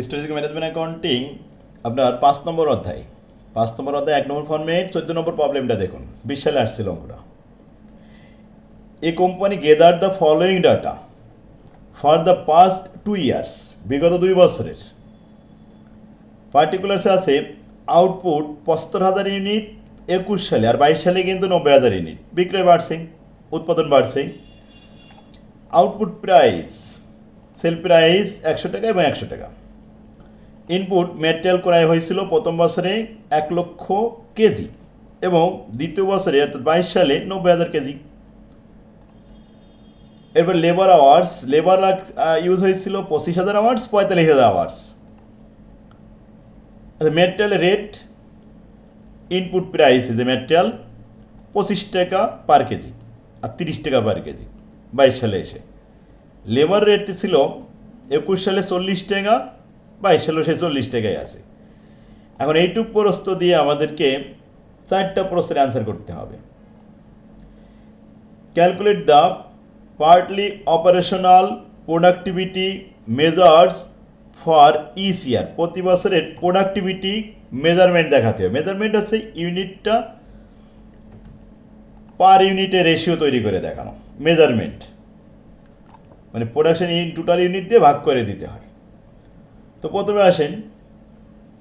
Strategic management accounting আপনার পাঁচ নম্বর অধ্যায়। পাঁচ নম্বর অধ্যায়, এক নম্বর ফর্মেট চোদ্দ নম্বর প্রবলেমটা দেখুন। বিশ সালে আসছিল অঙ্কটা। A company gather the following data for the past two years বিগত দুই বছরের। পার্টিকুলার্সে আছে আউটপুট পঁচাত্তর হাজার ইউনিট একুশ সালে আর বাইশ সালে কিন্তু নব্বই হাজার ইউনিট বিক্রয় বাড়ছে, উৎপাদন বাড়ছে। আউটপুট প্রাইস সেল প্রাইস একশো টাকা এবং একশো টাকা। ইনপুট মেটেরিয়াল ক্রয় হয়েছিল প্রথম বছরে এক লক্ষ কেজি এবং দ্বিতীয় বছরে, অর্থাৎ বাইশ সালে, নব্বই হাজার কেজি। এরপর লেবার আওয়ার্স লেবার ইউজ হয়েছিল পঁচিশ হাজার আওয়ার্স পঁয়তাল্লিশ হাজার hours material rate input price যে মেটেরিয়াল পঁচিশ টাকা পার কেজি আর তিরিশ টাকা পার কেজি, বাইশ সালে এসে। লেবার রেট ছিল একুশ সালে চল্লিশ টাকা বাইশ সে চল্লিশ টাকায় আছে। এখন এইটুক প্রস্ত দিয়ে আমাদেরকে চারটা প্রশ্নের অ্যান্সার করতে হবে। Calculate the partly operational productivity measures for this year প্রতি বছরের প্রোডাক্টিভিটি মেজারমেন্ট দেখাতে হবে। মেজারমেন্ট হচ্ছে ইউনিটটা পার ইউনিটে রেশিও তৈরি করে দেখানো। মেজারমেন্ট মানে প্রোডাকশন ইন টোটাল ইউনিট দিয়ে ভাগ করে দিতে হয়। তো প্রথমে আসেন।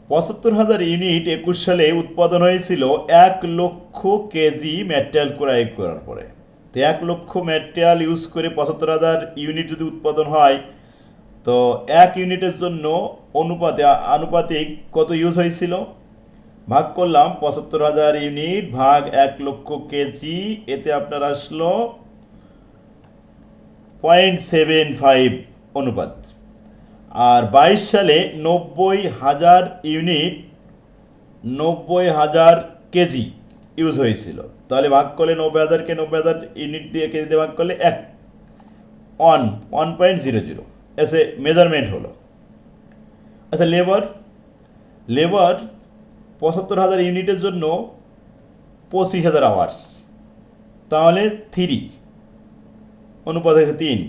পঁচাত্তর হাজার ইউনিট একুশ সালে উৎপাদন হয়েছিল এক লক্ষ কেজি ম্যাটেরিয়াল ক্রয় করার পরে। তো এক লক্ষ ম্যাটেরিয়াল ইউজ করে পঁচাত্তর হাজার ইউনিট যদি উৎপাদন হয়, তো এক ইউনিটের জন্য অনুপাতে, আনুপাতিক কত ইউজ হয়েছিল? ভাগ করলাম, পঁচাত্তর হাজার ইউনিট ভাগ এক লক্ষ কেজি, এতে আপনার আসলো পয়েন্ট সেভেন ফাইভ অনুপাত। আর বাইশ সালে নব্বই হাজার ইউনিট নব্বই হাজার কেজি ইউজ হয়েছিল। তাহলে ভাগ করলে নব্বই হাজারকে নব্বই হাজার ইউনিট দিয়ে কেজি দিয়ে ভাগ করলে এক। One one point zero zero. এসে মেজারমেন্ট হলো। আচ্ছা লেবার লেবার পঁচাত্তর হাজার ইউনিটের জন্য পঁচিশ হাজার আওয়ার্স তাহলে থ্রি অনুপাত হয়েছে তিন।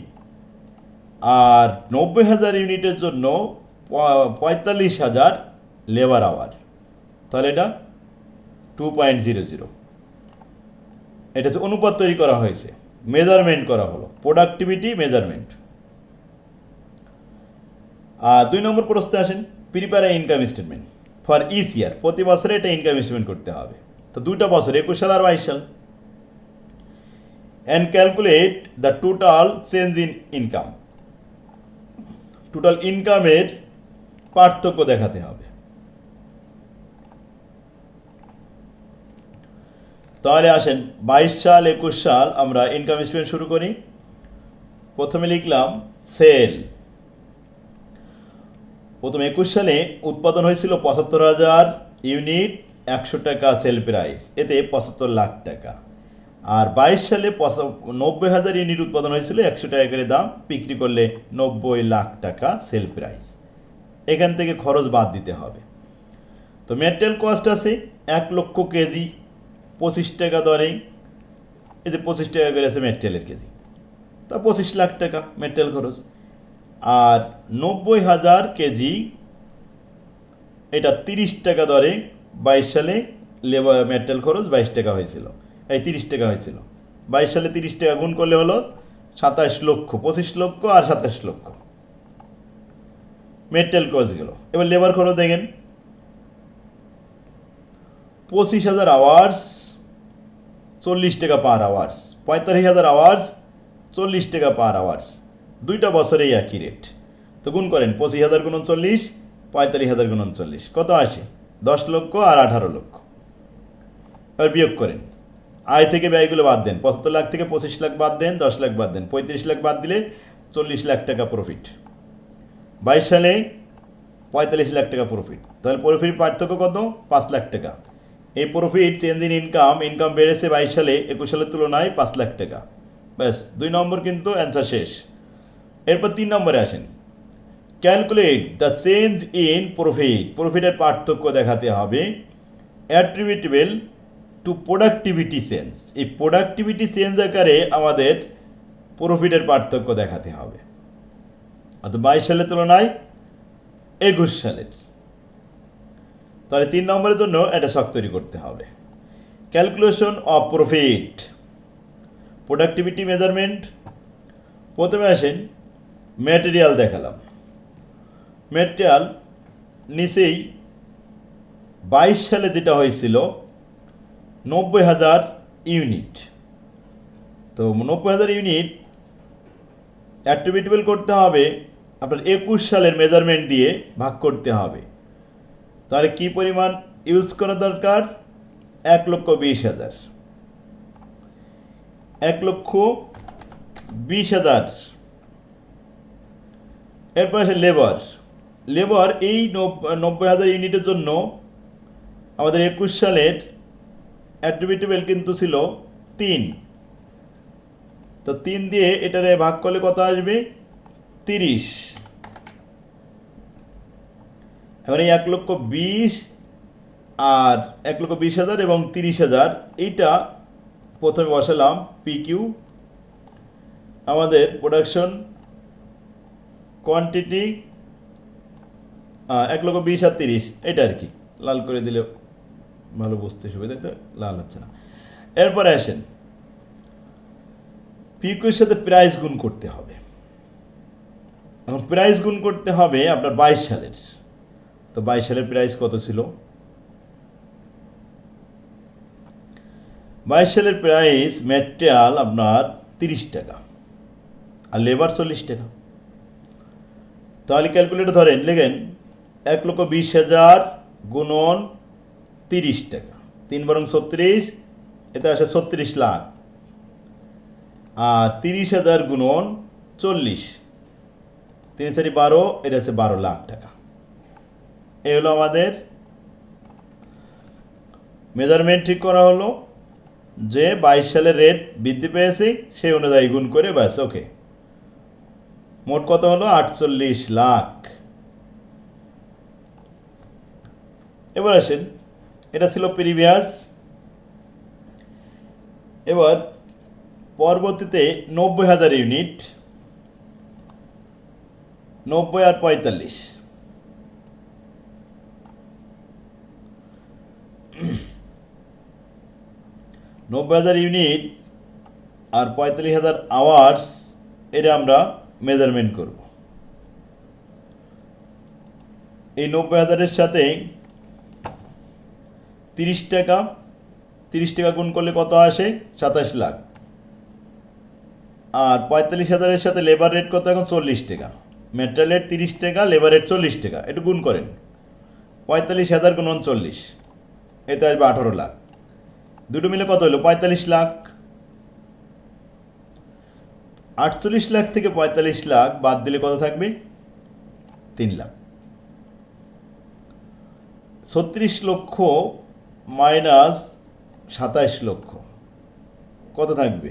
আর নব্বই হাজার ইউনিটের জন্য পঁয়তাল্লিশ হাজার লেবার আওয়ার। তাহলে এটা টু পয়েন্ট জিরো জিরো। এটা হচ্ছে অনুপাত তৈরি করা হয়েছে মেজারমেন্ট করা হলো প্রোডাক্টিভিটি মেজারমেন্ট আর দুই নম্বর প্রশ্নে আসেন prepare income statement for this year প্রতি বছরে এটা ইনকাম স্টেটমেন্ট করতে হবে। তো দুইটা বছর, একুশ সাল আর বাইশ সাল। And calculate the total change in income total ইনকামের পার্থক্য দেখাতে হবে। তাহলে আসেন, বাইশ সাল, একুশ সাল আমরা ইনকাম স্টেটমেন্ট শুরু করি। প্রথমে লিখলাম সেল প্রথম একুশ সালে উৎপাদন হয়েছিল পঁচাত্তর হাজার ইউনিট একশো টাকা সেল প্রাইস এতে পঁচাত্তর লাখ টাকা। আর বাইশ সালে নব্বই হাজার ইউনিট উৎপাদন হয়েছিল, একশো টাকা করে দাম, বিক্রি করলে নব্বই লাখ টাকা সেল প্রাইস এখান থেকে খরচ বাদ দিতে হবে। তো মেটেরিয়াল কস্ট আছে এক লক্ষ কেজি, পঁচিশ টাকা দরে। এই যে পঁচিশ টাকা করে আছে মেটেরিয়ালের কেজি। তা পঁচিশ লাখ টাকা মেটেরিয়াল খরচ। আর নব্বই হাজার কেজি, এটা তিরিশ টাকা দরে। বাইশ সালে লেবার মেটেরিয়াল খরচ বাইশ টাকা হয়েছিল। এই তিরিশ টাকা হয়েছিল। বাইশ সালে তিরিশ টাকা গুণ করলে হলো সাতাশ লক্ষ, পঁচিশ লক্ষ আর সাতাশ লক্ষ। মেটেরিয়াল খরচ গেল। এবার লেবার খরচ দেখেন। পঁচিশ হাজার আওয়ার্স চল্লিশ টাকা পার আওয়ার্স পঁয়তাল্লিশ হাজার আওয়ার্স চল্লিশ টাকা পার আওয়ার্স দুইটা বছরেই একই রেট তো গুণ করেন, পঁচিশ হাজার গুণ চল্লিশ, পঁয়তাল্লিশ হাজার গুণ চল্লিশ। কত আসে? দশ লক্ষ আর আঠারো লক্ষ। এবার বিয়োগ করেন। আয় থেকে ব্যয়গুলো বাদ দেন। পঁচাত্তর লাখ থেকে পঁচিশ লাখ বাদ দেন, দশ লাখ বাদ দেন। পঁয়ত্রিশ লাখ বাদ দিলে চল্লিশ লাখ টাকা প্রফিট বাইশ সালে পঁয়তাল্লিশ লাখ টাকা প্রফিট তাহলে প্রফিট পার্থক্য কত? পাঁচ লাখ টাকা। এই profit change in income income বেড়েছে বাইশ সালে, একুশ সালের তুলনায় পাঁচ লাখ টাকা। ব্যাস, দুই নম্বর কিন্তু অ্যান্সার শেষ। এরপর তিন নম্বরে আসেন। Calculate the change in profit প্রফিটের পার্থক্য দেখাতে হবে। অ্যাট্রিবিউটেবল টু প্রোডাক্টিভিটি চেঞ্জ এই প্রোডাক্টিভিটি চেঞ্জ আকারে আমাদের প্রফিটের পার্থক্য দেখাতে হবে। অর্থাৎ বাইশ সালের তুলনায় একুশ সালের। তাহলে তিন নম্বরের জন্য একটা শখ তৈরি করতে হবে। Calculation of profit productivity measurement প্রথমে আসেন ম্যাটেরিয়াল দেখালাম। ম্যাটেরিয়াল নিচেই বাইশ সালে যেটা হয়েছিল নব্বই হাজার ইউনিট। তো নব্বই হাজার ইউনিট অ্যাট্রিবিউটেবল করতে হবে, আপনার একুশ সালের মেজারমেন্ট দিয়ে ভাগ করতে হবে। তাহলে কি পরিমাণ ইউজ করা দরকার? এক লক্ষ বিশ হাজার। এক লক্ষ বিশ হাজার। এরপর আছে লেবার লেবার এই নব- নব্বই হাজার ইউনিটের জন্য আমাদের একুশ সালের অ্যাট্রিবিউটেবল কিন্তু ছিল তিন। তো তিন দিয়ে এটারে ভাগ করলে কত আসবে? তিরিশ। এবার এই এক লক্ষ বিশ আর এক লক্ষ বিশ হাজার এবং তিরিশ হাজার, এইটা প্রথমে বসালাম পি কিউ আমাদের প্রোডাকশন কোয়ান্টিটি এক লক্ষ বিশ আর তিরিশ এটা আর কি, লাল করে দিলে ভালো বুঝতে সুবিধা তো? লাল হচ্ছে না। এরপরে আসেন। পিকুর সাথে প্রাইস গুণ করতে হবে। এখন প্রাইস গুণ করতে হবে আপনার বাইশ সালের। তো বাইশ সালের প্রাইস কত ছিল? বাইশ সালের প্রাইস ম্যাটেরিয়াল আপনার তিরিশ টাকা। আর লেবার চল্লিশ টাকা। তাহলে ক্যালকুলেটর ধরেন, লেখেন এক লক্ষ বিশ হাজার গুণন তিরিশ টাকা। তিন বরং ছত্রিশ, এতে আসে ছত্রিশ লাখ। আর তিরিশ হাজার গুণন চল্লিশ। তিন চারি বারো, এটা হচ্ছে বারো লাখ টাকা। এ হলো আমাদের মেজারমেন্ট ঠিক করা হলো যে বাইশ সালের রেট বৃদ্ধি পেয়েছে, সেই অনুযায়ী গুণ করে ব্যাস, ওকে। মোট কত হলো? আটচল্লিশ লাখ। এবার আসেন এটা ছিল প্রিভিয়াস। এবার পরবর্তীতে নব্বই হাজার ইউনিট, নব্বই আর পঁয়তাল্লিশ। নব্বই হাজার ইউনিট আর পঁয়তাল্লিশ হাজার আওয়ার্স এটা আমরা মেজারমেন্ট করব। এই নব্বই হাজারের সাথে তিরিশ টাকা তিরিশ টাকা গুণ করলে কত আসে? সাতাশ লাখ। আর পঁয়তাল্লিশ হাজারের সাথে লেবার রেট কত? এখন চল্লিশ টাকা। মেটেরিয়াল রেট তিরিশ টাকা লেবার রেট চল্লিশ টাকা। একটু গুণ করেন। পঁয়তাল্লিশ হাজার গুণ চল্লিশ এতে আসবে আঠারো লাখ। দুটো মিলে কত হলো? পঁয়তাল্লিশ লাখ। আটচল্লিশ লাখ থেকে পঁয়তাল্লিশ লাখ বাদ দিলে কত থাকবে? তিন লাখ। ছত্রিশ লক্ষ মাইনাস সাতাইশ লক্ষ। কত থাকবে?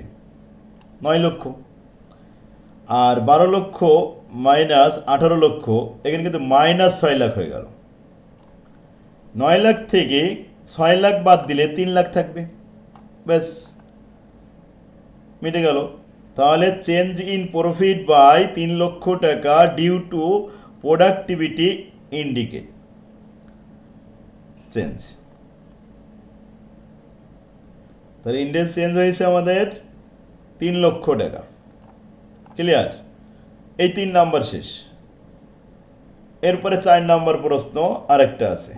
নয় লক্ষ। আর বারো লক্ষ মাইনাস আঠারো লক্ষ, এখানে কিন্তু মাইনাস ছয় লাখ হয়ে গেল। নয় লাখ থেকে ছয় লাখ বাদ দিলে তিন লাখ থাকবে। ব্যাস, মিটে গেল। তাহলে চেঞ্জ ইন প্রফিট বাই তিন লক্ষ টাকা due to productivity indicate change তাহলে ইন্ডেক্স চেঞ্জ হয়েছে আমাদের তিন লক্ষ টাকা। ক্লিয়ার এই তিন নাম্বার শেষ। এরপরে চার নাম্বার প্রশ্ন আরেকটা আছে।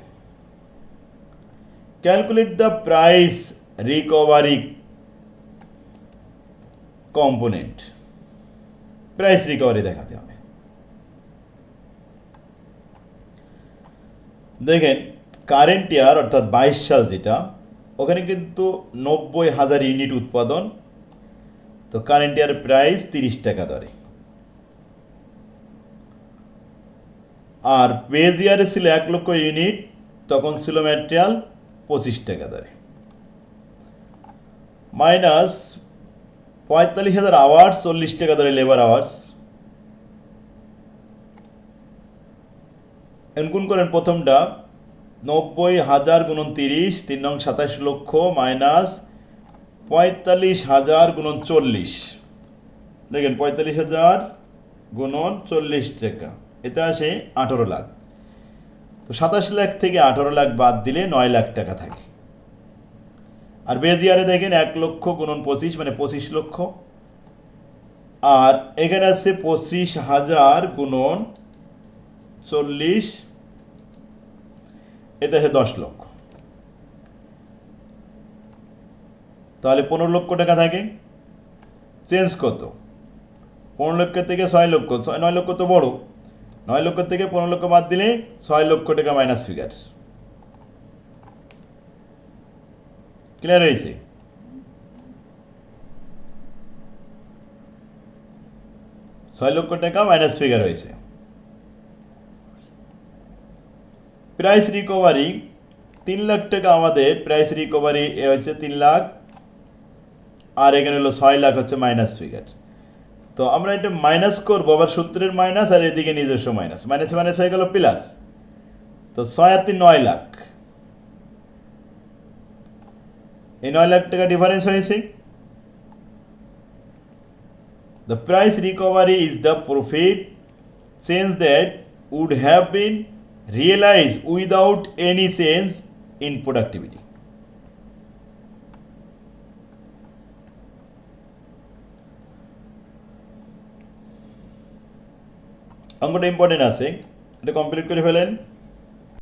Calculate the price recovery component price recovery দেখাতে হবে। দেখেন কারেন্ট ইয়ার অর্থাৎ বাইশ সাল যেটা ওখানে কিন্তু নব্বই হাজার ইউনিট উৎপাদন। তো কারেন্ট ইয়ার প্রাইস তিরিশ টাকা দরে। আর পেজ ইয়ারে ছিল এক লক্ষ ইউনিট, তখন ছিল ম্যাটেরিয়াল পঁচিশ টাকা দরে। মাইনাস পঁয়তাল্লিশ হাজার আওয়ার্স চল্লিশ টাকা দরে লেবার আওয়ার্স গুণ করেন প্রথমটা। নব্বই হাজার গুণন তিরিশ, তিন নং সাতাশ লক্ষ মাইনাস পঁয়তাল্লিশ হাজার গুণন চল্লিশ। দেখেন, পঁয়তাল্লিশ হাজার গুণন চল্লিশ টাকা। এতে আসে আঠেরো লাখ। তো সাতাশ লাখ থেকে আঠারো লাখ বাদ দিলে নয় লাখ টাকা থাকে। আর বেজ বেজিয়ারে দেখেন, এক লক্ষ গুণন পঁচিশ মানে পঁচিশ লক্ষ। আর এখানে আছে পঁচিশ হাজার গুণন চল্লিশ আছে দশ লক্ষ। তাহলে পনেরো লক্ষ টাকা থাকে। চেঞ্জ কত? পনেরো লক্ষ থেকে ছয় লক্ষ। ছয়, নয় লক্ষ তো বড়। নয় লক্ষ থেকে পনেরো লক্ষ বাদ দিলে ছয় লক্ষ টাকা মাইনাস ফিগার ক্লিয়ার হয়েছে? ছয় লক্ষ টাকা মাইনাস ফিগার হয়েছে। প্রাইস রিকভারি তিন লাখ টাকা আমাদের, প্রাইস রিকভারি এ হচ্ছে তিন লাখ, আর এখানে হলো ছয় লাখ হচ্ছে মাইনাস ফিগার তো আমরা এটা মাইনাস করব, আবার সূত্রের মাইনাস আর এদিকে নিজস্ব মাইনাস মাইনাস মাইনাস হয়ে গেল প্লাস তো ছয় আর তিন নয় লাখ। এই নয় লাখ টাকা ডিফারেন্স হয়েছে। The price recovery is the profit change that would have been realized without any change in productivity. অঙ্কটা ইম্পর্টেন্ট আছে এটা কমপ্লিট করে ফেলেন